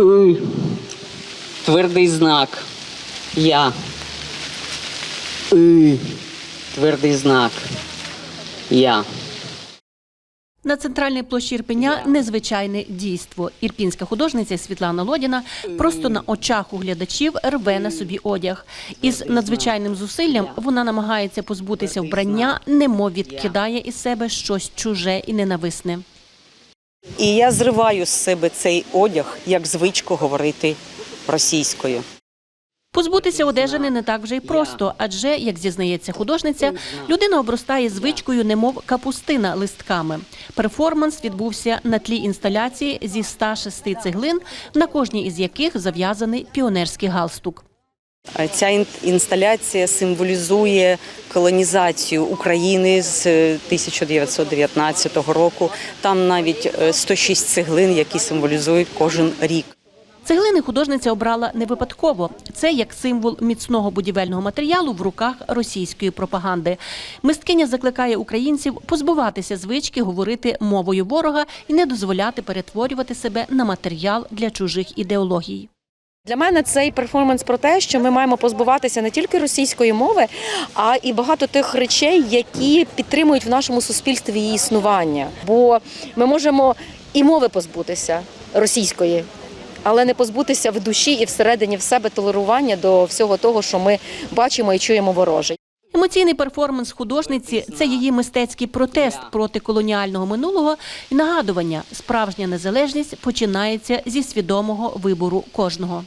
И. Твердий знак. Я. Твердий знак. Я. На центральній площі Ірпеня незвичайне дійство. Ірпінська художниця Світлана Лодіна просто на очах у глядачів рве на собі одяг. Із надзвичайним зусиллям вона намагається позбутися вбрання, немов відкидає із себе щось чуже і ненависне. І я зриваю з себе цей одяг як звичку говорити російською. Позбутися одежини не так вже й просто, адже, як зізнається художниця, людина обростає звичкою, немов капустина листками. Перформанс відбувся на тлі інсталяції зі 106 цеглин, на кожній із яких зав'язаний піонерський галстук. Е, Ця ін- інсталяція символізує колонізацію України з е, 1919 року. Там навіть е, 106 цеглин, які символізують кожен рік. Цеглини художниця обрала не випадково. Це як символ міцного будівельного матеріалу в руках російської пропаганди. Мисткиня закликає українців позбуватися звички говорити мовою ворога і не дозволяти перетворювати себе на матеріал для чужих ідеологій. Для мене цей перформанс про те, що ми маємо позбуватися не тільки російської мови, а і багато тих речей, які підтримують в нашому суспільстві її існування. Бо ми можемо і мови позбутися російської, але не позбутися в душі і всередині в себе толерування до всього того, що ми бачимо і чуємо вороже. Емоційний перформанс художниці це її мистецький протест проти колоніального минулого. І нагадування, справжня незалежність починається зі свідомого вибору кожного.